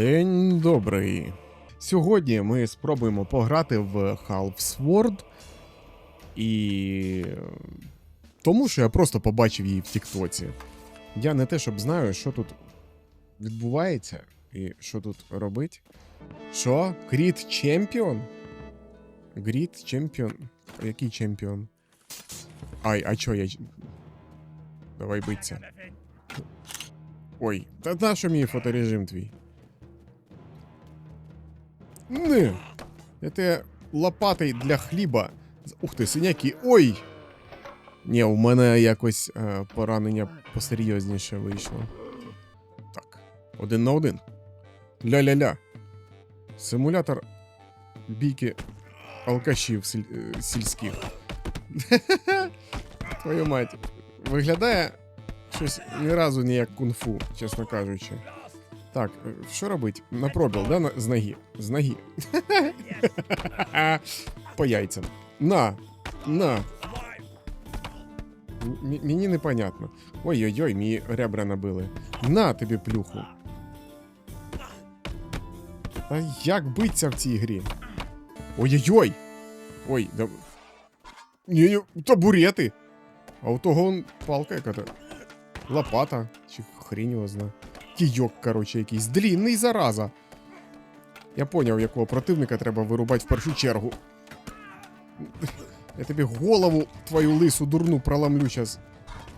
День добрий. Сьогодні ми спробуємо пограти в Half Sword. І. Тому що я просто побачив її в Тіктоці. Я не те, щоб знаю, що тут відбувається і що тут робить. Що? Кріт чемпіон? Гріт чемпіон? Який чемпіон? Ай, а чо я. Давай биться. Ой, та на що мій фоторежим твій? Не. Я тебе лопатий для хліба. Ух ти, синяки. Ой! Ні, у мене якось е, поранення посерйозніше вийшло. Так, один на один. Ля-ля-ля. Симулятор бійки алкашів сіль- е, сільських. Твою мать. Виглядає щось ні разу не як кунг-фу, чесно кажучи. Так, е, що робить? На пробіл, да? на- З ноги. З ноги. По яйцям. На! На! М- мені непонятно. Ой-ой-ой, мені ребра набили. На тобі плюху. Та як биться в цій грі? Ой-ой-ой! Ой, да... Ні, табурети! А у того он палка яка-то. Лопата, чи хрінь його зна. Кійок, короче, якийсь. Длінний зараза. Я поняв, якого противника треба вирубати в першу чергу. Я тобі голову твою лису дурну проламлю сейчас.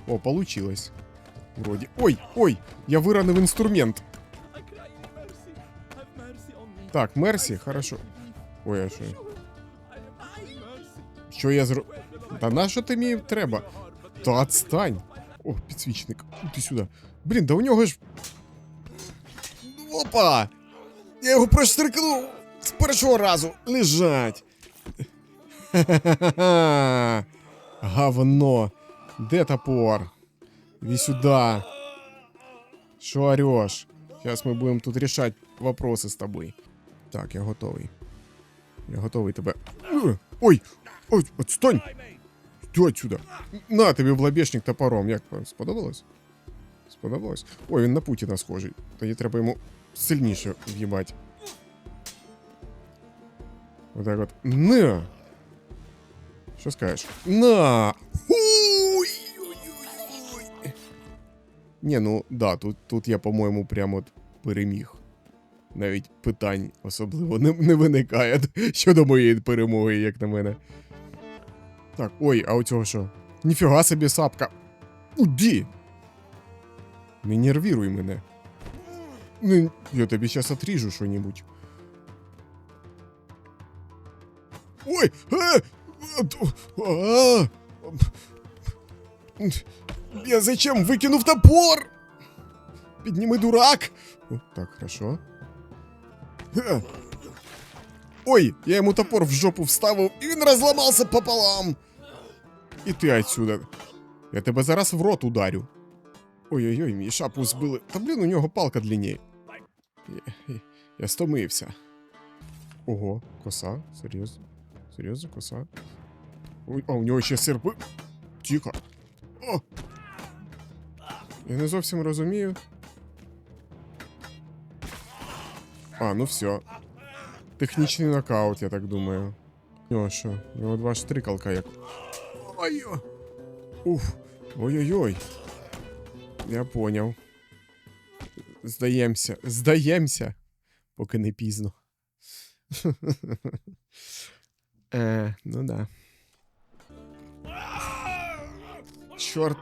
О, получилось. Вроді. Ой, ой! Я виранив інструмент. Так, Мерсі, хорошо. Ой, а що? Що я зро... Та на що ти мені треба? Та отстань. О, підсвічник. Ти сюди. Блін, да у нього ж. Опа! Я його проштрикнув з першого разу. Лежать. Говно. Де топор? Иди сюда. Що орешь? Сейчас мы будем тут решать вопросы с тобой. Так, я готовий. Я готовий тебе. Ой! Ой, отстань! Іди отсюда. На тобі в лобешник топором. Як сподобалось? Сподобалось? Ой, він на Путіна схожий. Тоді треба йому сильніше в'їбать. Отак от. На! Що скажеш? На! Ні, ну да, тут, тут я, по-моєму, прямо от переміг. Навіть питань особливо не, не виникає щодо моєї перемоги, як на мене. Так, ой, а у цього що? Ніфіга собі сапка. Уді! Не нервіруй мене. Не, я тобі зараз отріжу що-нибудь. Ой! Я зачем выкинув топор? Підніми дурак! Так, хорошо. Ой, я ему топор в жопу вставив, і він розламався пополам. І ти отсюда. Я тебе зараз в рот ударю. Ой-ой-ой, мені шапу збили. Та блін, у нього палка длиннее. Я, я, стомився. Ого, коса? Серйозно? Серйозно, коса? Ой, а у нього ще серпи. Тихо. О! Я не зовсім розумію. А, ну все. Технічний нокаут, я так думаю. У нього що? У нього два штрикалка як. Ой! Уф. Ой-ой-ой. Я поняв. Здаємося. Здаємося. Поки не пізно. Е, ну да. Чорт.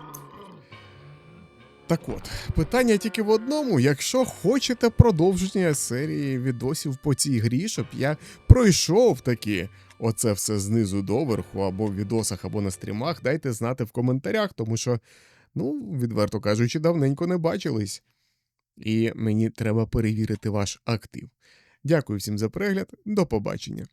Так от, питання тільки в одному. Якщо хочете продовження серії відосів по цій грі, щоб я пройшов таки оце все знизу доверху, або в відосах, або на стрімах, дайте знати в коментарях, тому що, ну, відверто кажучи, давненько не бачились. І мені треба перевірити ваш актив. Дякую всім за перегляд, до побачення.